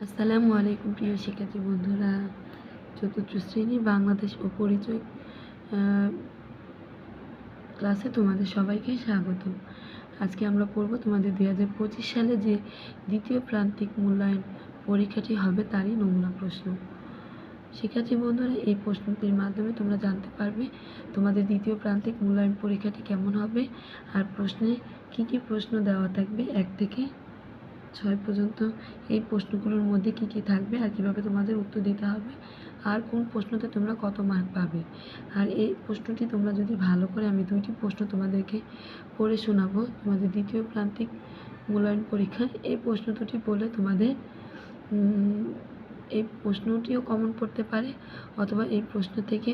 আসসালামু আলাইকুম প্রিয় শিক্ষার্থী বন্ধুরা, চতুর্থ শ্রেণি বাংলাদেশ ও পরিচয় ক্লাসে তোমাদের সবাইকে স্বাগত। আজকে আমরা পড়ব তোমাদের দুই হাজার পঁচিশ সালে যে দ্বিতীয় প্রান্তিক মূল্যায়ন পরীক্ষাটি হবে তারই নমুনা প্রশ্ন। শিক্ষার্থী বন্ধুরা, এই প্রশ্নটির মাধ্যমে তোমরা জানতে পারবে তোমাদের দ্বিতীয় প্রান্তিক মূল্যায়ন পরীক্ষাটি কেমন হবে, আর প্রশ্নে কি কি প্রশ্ন দেওয়া থাকবে, এক থেকে ছয় পর্যন্ত এই প্রশ্নগুলোর মধ্যে কি কি থাকবে আর কীভাবে তোমাদের উত্তর দিতে হবে? আর কোন প্রশ্নতে তোমরা কত মার্ক পাবে? আর এই প্রশ্নটি তোমরা যদি ভালো করে আমি দুইটি প্রশ্ন তোমাদেরকে পড়ে শোনাবো, তোমাদের দ্বিতীয় প্রান্তিক মূল্যায়ন পরীক্ষায় এই প্রশ্ন দুটি বলে তোমাদের এই প্রশ্নটিও কমন পড়তে পারে অথবা এই প্রশ্ন থেকে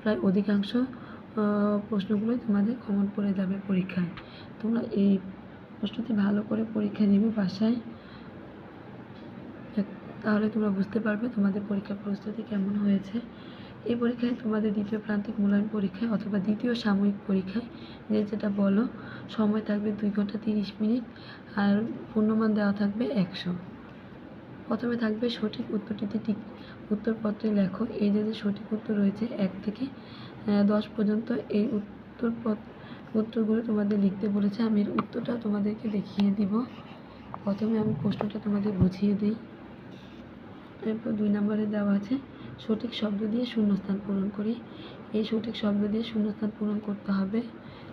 প্রায় অধিকাংশ প্রশ্নগুলোই তোমাদের কমন পড়ে যাবে পরীক্ষায়। তোমরা এই প্রশ্নটি ভালো করে পরীক্ষা নেবে বাসায়। তাহলে তোমরা বুঝতে পারবে তোমাদের পরীক্ষার প্রস্তুতি কেমন হয়েছে। এই পরীক্ষায় তোমাদের দ্বিতীয় প্রান্তিক মূল্যায়ন পরীক্ষায় অথবা দ্বিতীয় সাময়িক পরীক্ষায় যে যেটা বলো, সময় থাকবে দুই ঘণ্টা তিরিশ মিনিট আর পূর্ণমান দেওয়া থাকবে একশো। প্রথমে থাকবে সঠিক উত্তরটিতে ঠিক উত্তরপত্রে লেখো। এই যে সঠিক উত্তর রয়েছে, এক থেকে দশ পর্যন্ত এই উত্তরপত্র উত্তরগুলো তোমাদের লিখতে বলেছে, আমি এর উত্তরটা তোমাদেরকে দেখিয়ে দিব। প্রথমে আমি প্রশ্নটা তোমাদের বুঝিয়ে দিই। এরপর দুই নম্বরে দেওয়া আছে, সঠিক শব্দ দিয়ে শূন্যস্থান পূরণ করি। এই সঠিক শব্দ দিয়ে শূন্যস্থান পূরণ করতে হবে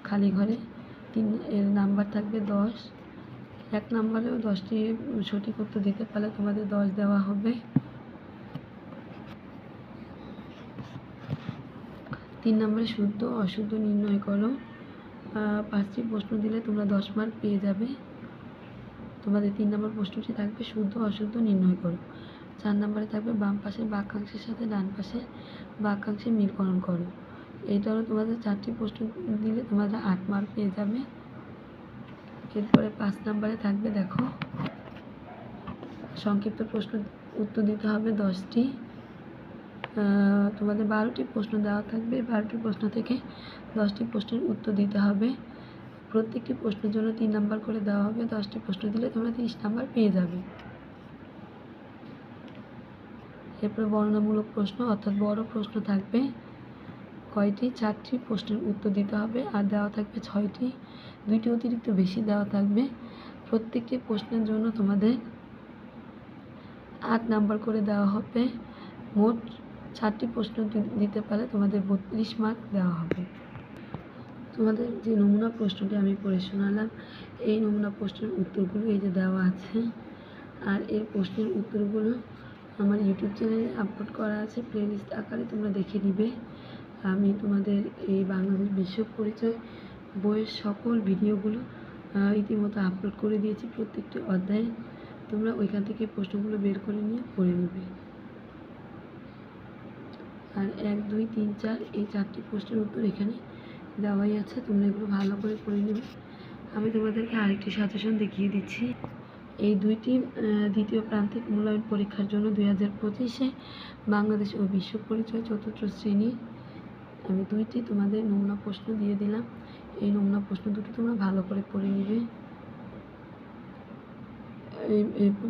খালি ঘরে। তিন, এর নাম্বার থাকবে দশ। এক নম্বরেও দশটি সঠিক উত্তর দিতে পারলে তোমাদের দশ দেওয়া হবে। তিন নম্বরে শুদ্ধ অশুদ্ধ নির্ণয় করো। পাঁচটি প্রশ্ন দিলে তোমরা দশ মার্ক পেয়ে যাবে। তোমাদের তিন নম্বর প্রশ্নটি থাকবে শুদ্ধ, অশুদ্ধ, নির্ণয় করো। চার নম্বরে থাকবে বাম পাশের বাক্যাংশের সাথে ডান পাশের বাক্যাংশে মিলকরণ করো। এইটারও তোমাদের চারটি প্রশ্ন দিলে তোমাদের আট মার্ক পেয়ে যাবে। এরপরে পাঁচ নম্বরে থাকবে দেখো, সংক্ষিপ্ত প্রশ্ন উত্তর দিতে হবে দশটি। তোমাদের বারোটি প্রশ্ন দেওয়া থাকবে। বারোটি প্রশ্ন থেকে দশটি প্রশ্নের উত্তর দিতে হবে। প্রত্যেকটি প্রশ্নের জন্য তিন নাম্বার করে দেওয়া হবে। দশটি প্রশ্ন দিলে তোমরা তিরিশ নাম্বার পেয়ে যাবে। এরপরে বর্ণনামূলক প্রশ্ন, অর্থাৎ বড় প্রশ্ন থাকবে। কয়টি? চারটি প্রশ্নের উত্তর দিতে হবে আর দেওয়া থাকবে ছয়টি। দুইটি অতিরিক্ত বেশি দেওয়া থাকবে। প্রত্যেকটি প্রশ্নের জন্য তোমাদের আট নাম্বার করে দেওয়া হবে। মোট চারটি প্রশ্ন দিতে পারলে তোমাদের বত্রিশ মার্ক দেওয়া হবে। তোমাদের যে নমুনা প্রশ্নটি আমি পড়ে শোনালাম, এই নমুনা প্রশ্নের উত্তরগুলো এই যে দেওয়া আছে, আর এর প্রশ্নের উত্তরগুলো আমার ইউটিউব চ্যানেলে আপলোড করা আছে প্লেলিস্ট আকারে তোমরা দেখে নিবে। আমি তোমাদের এই বাংলাদেশ বিশ্ব পরিচয় বইয়ের সকল ভিডিওগুলো ইতিমধ্যে আপলোড করে দিয়েছি প্রত্যেকটি অধ্যায়ে। তোমরা ওইখান থেকে প্রশ্নগুলো বের করে নিয়ে পড়ে নেবে। আর এক, দুই, তিন, চার, এই চারটি প্রশ্নের উত্তর এখানে দেওয়াই আছে। তোমরা এগুলো ভালো করে পড়ে নেবে। আমি তোমাদেরকে আরেকটি সাজেশন দেখিয়ে দিচ্ছি। এই দুইটি দ্বিতীয় প্রান্তিক মূল্যায়ন পরীক্ষার জন্য দুই হাজার পঁচিশে বাংলাদেশ ও বিশ্ব পরিচয় চতুর্থ শ্রেণি। আমি দুইটি তোমাদের নমুনা প্রশ্ন দিয়ে দিলাম। এই নমুনা প্রশ্ন দুটো তোমরা ভালো করে পড়ে নিবে।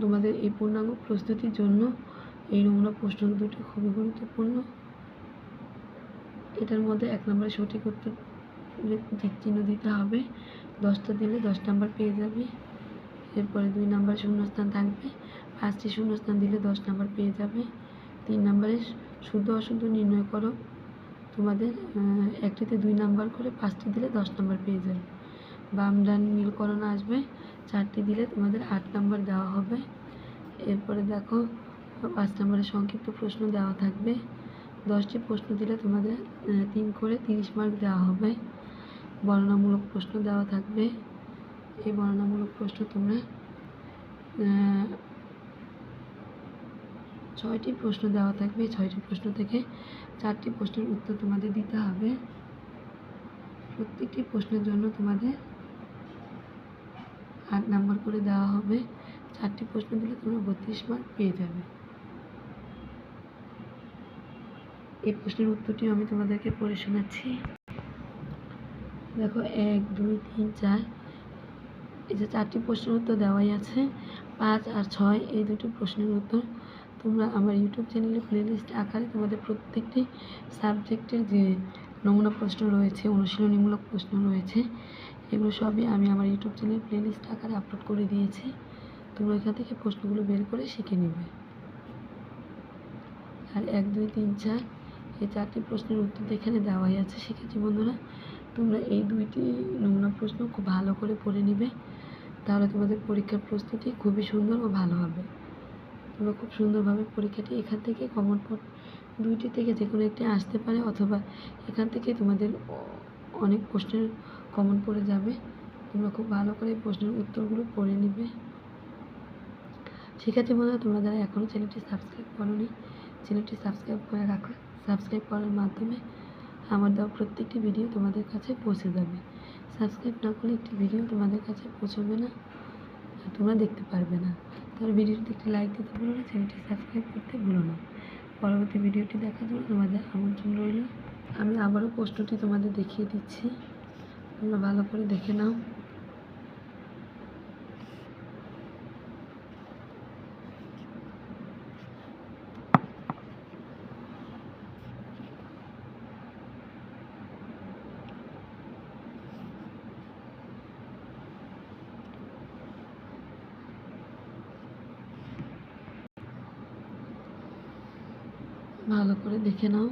তোমাদের এই পূর্ণাঙ্গ প্রস্তুতির জন্য এই নমুনা প্রশ্ন দুটি খুবই গুরুত্বপূর্ণ। এটার মধ্যে এক নম্বরে সঠিক উত্তর চিহ্ন দিতে হবে। দশটা দিলে দশ নাম্বার পেয়ে যাবে। এরপরে দুই নাম্বার শূন্যস্থান থাকবে। পাঁচটি শূন্যস্থান দিলে দশ নাম্বার পেয়ে যাবে। তিন নাম্বারে শুদ্ধ অশুদ্ধ নির্ণয় করো। তোমাদের একটিতে দুই নাম্বার করে পাঁচটি দিলে দশ নাম্বার পেয়ে যাবে। বাম ডান মিলকরণ আসবে। চারটি দিলে তোমাদের আট নাম্বার দেওয়া হবে। এরপরে দেখো, পাঁচ নম্বরে সংক্ষিপ্ত প্রশ্ন দেওয়া থাকবে। দশটি প্রশ্ন দিলে তোমাদের তিন করে তিরিশ মার্ক দেওয়া হবে। বর্ণনামূলক প্রশ্ন দেওয়া থাকবে। এই বর্ণনামূলক প্রশ্ন তোমরা ছয়টি প্রশ্ন দেওয়া থাকবে। ছয়টি প্রশ্ন থেকে চারটি প্রশ্নের উত্তর তোমাদের দিতে হবে। প্রত্যেকটি প্রশ্নের জন্য তোমাদের আট নাম্বার করে দেওয়া হবে। চারটি প্রশ্ন দিলে তোমরা বত্রিশ মার্ক পেয়ে যাবে। এই প্রশ্নের উত্তরটি আমি তোমাদেরকে পড়ে শোনাচ্ছি। দেখো, এক, দুই, তিন, চার, এই যে চারটি প্রশ্নের উত্তর দেওয়াই আছে, পাঁচ আর ছয়, এই দুটি প্রশ্নের উত্তর তোমরা আমার ইউটিউব চ্যানেলে প্লেলিস্ট আকারে তোমাদের প্রত্যেকটি সাবজেক্টের যে নমুনা প্রশ্ন রয়েছে, অনুশীলনীমূলক প্রশ্ন রয়েছে, এগুলো সবই আমি আমার ইউটিউব চ্যানেলে প্লেলিস্ট আকারে আপলোড করে দিয়েছি। তোমরা এখান থেকে প্রশ্নগুলো বের করে শিখে নেবে। আর এক, দুই, তিন, চার এই চারটি প্রশ্নের উত্তর এখানে দেওয়াই আছে শিখেছি বন্ধুরা। তোমরা এই দুইটি নমুনা প্রশ্ন খুব ভালো করে পড়ে নিবে। তাহলে তোমাদের পরীক্ষার প্রস্তুতি খুবই সুন্দর ও ভালো হবে। তোমরা খুব সুন্দরভাবে পরীক্ষাটি এখান থেকে কমন পড় দুইটি থেকে যে কোনো একটি আসতে পারে অথবা এখান থেকে তোমাদের অনেক প্রশ্নের কমন পড়ে যাবে। তোমরা খুব ভালো করে প্রশ্নের উত্তরগুলো পড়ে নিবে। শিক্ষার্থী বন্ধুরা, তোমরা যারা এখনও চ্যানেলটি সাবস্ক্রাইব করোনি, চ্যানেলটি সাবস্ক্রাইব করে রাখো। সাবস্ক্রাইব করার মাধ্যমে আমার দেওয়া প্রত্যেকটি ভিডিও তোমাদের কাছে পৌঁছে যাবে। সাবস্ক্রাইব না করলে একটি ভিডিও তোমাদের কাছে পৌঁছবে না তোমরা দেখতে পারবে না। তাহলে ভিডিওটি একটি লাইক দিতে ভুলো না, চ্যানেলটি সাবস্ক্রাইব করতে ভুলো না। পরবর্তী ভিডিওটি দেখার জন্য তোমাদের আমন্ত্রণ রইল। আমি আবারও প্রশ্নটি তোমাদের দেখিয়ে দিচ্ছি। তোমরা ভালো করে দেখে নাও। ভালো করে দেখে নাও।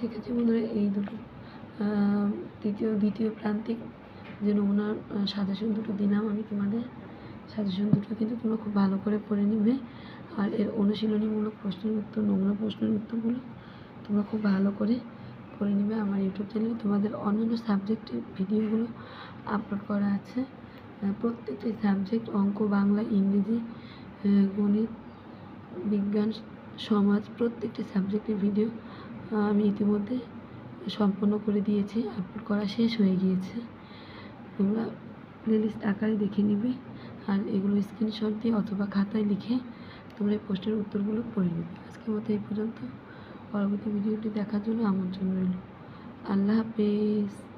শিক্ষার্থী বন্ধুরা, এই দুটো তৃতীয়, দ্বিতীয় প্রান্তিক যে নমুনার সাজেশন দুটো দিলাম আমি তোমাদের। সাজেশন দুটো কিন্তু তোমরা খুব ভালো করে পড়ে নিবে। আর এর অনুশীলনীমূলক প্রশ্নের উত্তর, নমুনা প্রশ্নের উত্তরগুলো তোমরা খুব ভালো করে পড়ে নিবে আমার ইউটিউব চ্যানেলে তোমাদের অন্যান্য সাবজেক্টের ভিডিওগুলো আপলোড করা আছে। প্রত্যেকটি সাবজেক্ট অঙ্ক, বাংলা, ইংরেজি গণিত, বিজ্ঞান, সমাজ, প্রত্যেকটি সাবজেক্টের ভিডিও আমি ইতিমধ্যে সম্পন্ন করে দিয়েছি আপলোড করা শেষ হয়ে গিয়েছে। তোমরা প্লেলিস্ট আকারে দেখে নিবে আর এগুলো স্ক্রিনশট দিয়ে অথবা খাতায় লিখে তোমরা এই পোস্টের উত্তরগুলো পড়ে নেবে। আজকের মতো এই পর্যন্ত। পরবর্তী ভিডিওটি দেখার জন্য আমন্ত্রণ রইল। আল্লাহ হাফেজ।